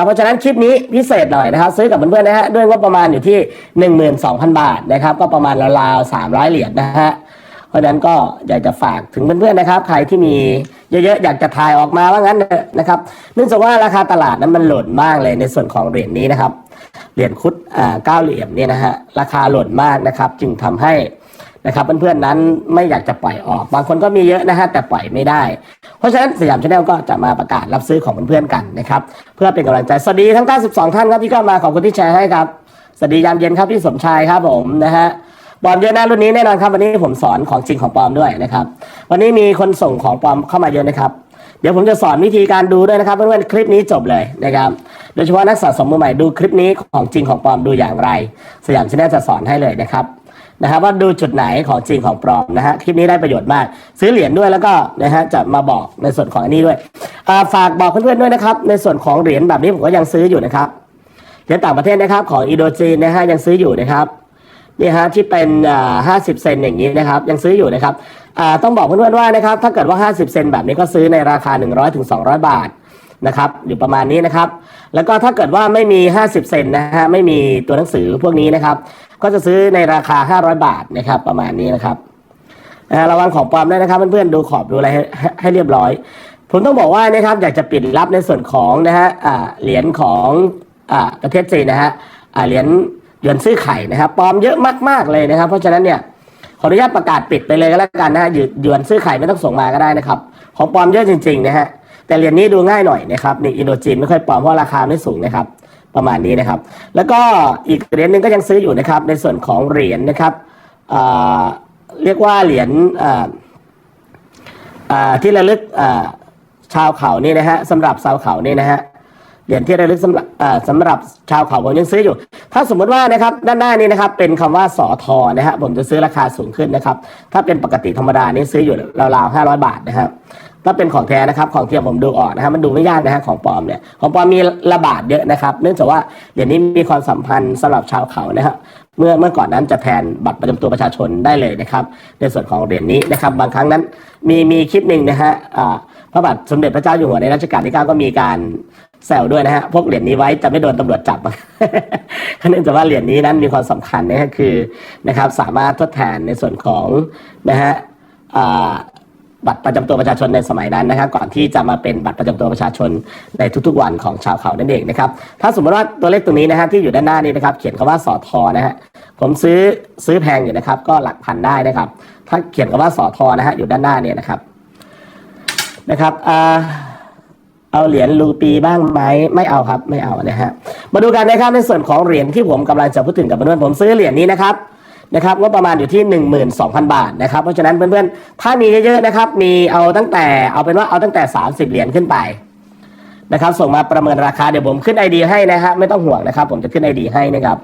นะครับเพราะฉะนั้นคลิปนี้พิเศษหน่อยนะครับซื้อกับเพื่อนๆนะฮะด้วยงบประมาณอยู่ที่ 12,000 บาทนะครับก็ประมาณราวๆ300 เหรียญนะฮะเพราะฉะนั้นก็อยากจะฝากถึงเพื่อนๆนะครับ ใครที่มีเยอะๆอยากจะถ่ายออกมาว่างั้นนะครับเนื่องจากว่าราคาตลาดนั้นมันหล่นมากเลยในส่วนของเหรียญนี้นะครับเหรียญคุดอ่าเก้าเหรียญเนี่ยนะฮะราคาหล่นมากนะครับ จึงทำให้ นะครับเพื่อนๆนั้นไม่อยากจะปล่อยออก บางคนก็มีเยอะนะฮะแต่ปล่อยไม่ได้ เพราะฉะนั้นสยามชาแนลก็จะมาประกาศรับซื้อของเพื่อนๆกันนะครับเพื่อเป็นกำลังใจสวัสดีทั้ง 92 ท่านครับที่เข้ามาขอบคุณที่แชร์ให้ครับสวัสดียามเย็นครับพี่สมชายครับผมนะฮะปลอมเยอะนะรุ่นนี้แน่นอนครับวันนี้ผมสอนของจริงของปลอมด้วยนะครับ วันนี้มีคนส่งของปลอมเข้ามาเยอะนะครับ เดี๋ยวผมจะสอนวิธีการดูด้วยนะครับเพื่อนๆคลิปนี้จบเลยนะครับโดยเฉพาะนักสะสมมือใหม่ดูคลิปนี้ของจริงของปลอมดูอย่างไร สยามชาแนลจะสอนให้เลยนะครับ นะครับว่าดูจุดไหนของจริงของปลอมนะฮะคลิปนี้ได้ประโยชน์มาก ซื้อเหรียญด้วยแล้วก็นะฮะจะมาบอกในส่วนของอันนี้ด้วยฝากบอกเพื่อนๆด้วยนะครับ ในส่วนของเหรียญแบบนี้ผมก็ยังซื้ออยู่นะครับเหรียญต่างประเทศนะครับของอินโดจีนนะฮะยังซื้ออยู่นะครับนี่ฮะที่เป็นห้าสิบเซนอย่างนี้นะครับ ยังซื้ออยู่นะครับต้องบอกเพื่อนๆว่านะครับ ถ้าเกิดว่า 50 เซนแบบนี้ก็ซื้อในราคา 100ถึง200บาทนะครับอยู่ประมาณนี้นะครับ แล้วก็ถ้าเกิดว่าไม่มี 50 เซนนะฮะไม่มีตัวหนังสือพวกนี้นะครับ ก็จะซื้อในราคา 500 บาทนะครับ ประมาณนี้นะครับอ่าระวังของปลอมด้วยนะครับเพื่อนๆดูขอบดูอะไรให้ให้เรียบร้อย ผมต้องบอกว่านะครับอยากจะปิดรับในส่วนของนะฮะเหรียญของอประเทศจีนนะฮะเหรียญหยวนซื้อไข่นะครับปลอมเยอะมากๆเลยนะครับ เพราะฉะนั้นเนี่ยขออนุญาตประกาศปิดไปเลยก็แล้วกันนะฮะหยวนหยวนซื้อไข่ไม่ต้องส่งมาก็ได้นะครับ ของปลอมเยอะจริงๆนะฮะแต่เหรียญนี้ดูง่ายหน่อยนะครับนี่อินโดจีนไม่ค่อยปลอมเพราะราคาไม่สูงนะครับ ประมาณนี้นะครับ แล้วก็อีกเหรียญหนึ่งก็ยังซื้ออยู่นะครับ ในส่วนของเหรียญนะครับเรียกว่าเหรียญที่ระลึกชาวเขานี่นะฮะสำหรับชาวเขานี่นะฮะเหรียญที่ระลึกสำหรับสำหรับชาวเขาผมยังซื้ออยู่ ถ้าสมมติว่านะครับด้านหน้านี้นะครับ เป็นคำว่าสอทอนะฮะผมจะซื้อราคาสูงขึ้นนะครับ ถ้าเป็นปกติธรรมดานี่ซื้ออยู่ราวๆห้าร้อยบาทนะครับ ถ้าเป็นของแท้นะครับของเทียมผมดูออกนะฮะมันดูไม่ยากนะฮะของปลอมเนี่ยของปลอมมีระบาดเยอะนะครับ เนื่องจากว่าเหรียญนี้มีความสัมพันธ์สำหรับชาวเขานะฮะเมื่อเมื่อก่อนนั้นจะแทนบัตรประจำตัวประชาชนได้เลยนะครับ ในส่วนของเหรียญนี้นะครับ บางครั้งนั้นมีมีคลิปหนึ่งนะฮะพระบาทสมเด็จพระเจ้าอยู่หัวในรัชกาลที่เก้าก็มีการแซวด้วยนะฮะพวกเหรียญนี้ไว้จะไม่โดนตำรวจจับเนื่องจากว่าเหรียญนี้นั้นมีความสำคัญนะฮะคือนะครับสามารถทดแทนในส่วนของนะฮะ บัตรประจำตัวประชาชนในสมัยนั้นนะครับ ก่อนที่จะมาเป็นบัตรประจำตัวประชาชนในทุกๆวันของชาวเขานั่นเองนะครับ ถ้าสมมติว่าตัวเลขตรงนี้นะฮะที่อยู่ด้านหน้านี้นะครับ เขียนคำว่าสอทอนะฮะผมซื้อซื้อแพงอยู่นะครับ ก็หลักพันได้นะครับ ถ้าเขียนคำว่าสอทอนะฮะอยู่ด้านหน้าเนี่ยนะครับนะครับอ่าเอาเหรียญรูปีบ้างไหมไม่เอาครับไม่เอานะฮะมาดูกันนะครับในส่วนของเหรียญที่ผมกำลังจะพูดถึงกับเพื่อนผมซื้อเหรียญนี้นะครับ นะครับงบประมาณอยู่ที่ 12,000 บาทนะครับเพราะฉะนั้นเพื่อนๆถ้ามีเยอะๆนะครับมีเอาตั้งแต่เอาเป็นว่าเอาตั้งแต่ 30 เหรียญขึ้นไปนะครับส่งมาประเมินราคาเดี๋ยวผมขึ้นไอเดียให้นะฮะไม่ต้องห่วงนะครับ ผมจะขึ้นไอเดียให้นะครับ